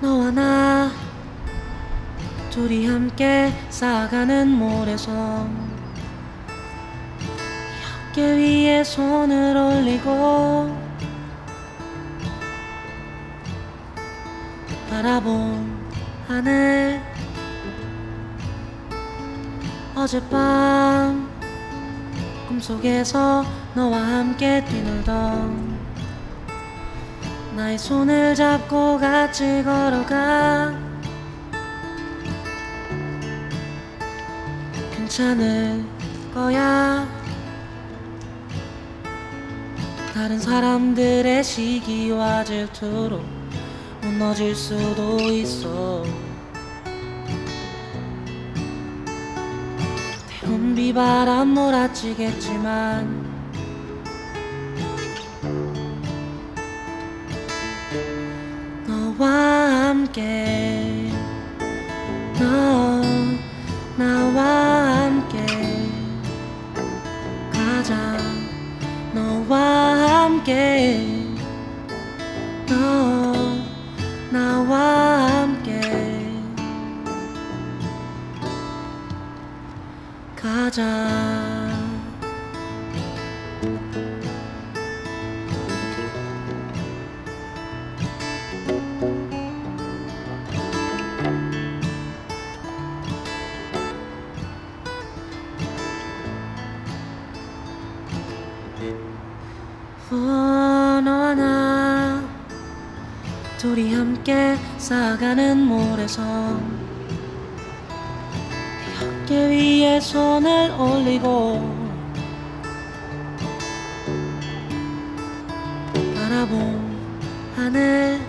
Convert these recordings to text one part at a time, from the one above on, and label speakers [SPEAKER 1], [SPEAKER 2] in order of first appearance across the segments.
[SPEAKER 1] 너와 나 둘이 함께 쌓아가는 모래성 어깨 위에 손을 올리고 바라본 하늘 어젯밤 꿈속에서 너와 함께 뛰놀던 나의 손을 잡고 같이 걸어가 괜찮을 거야 다른 사람들의 시기와 질투로 무너질 수도 있어. 때론 비바람 몰아치겠지만 너와 함께 너 함께. 너 나와 함께. 가자 너와 나 둘이 함께 쌓아가는 모래성 어깨 위에 손을 올리고 바라본 하늘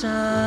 [SPEAKER 1] 가자.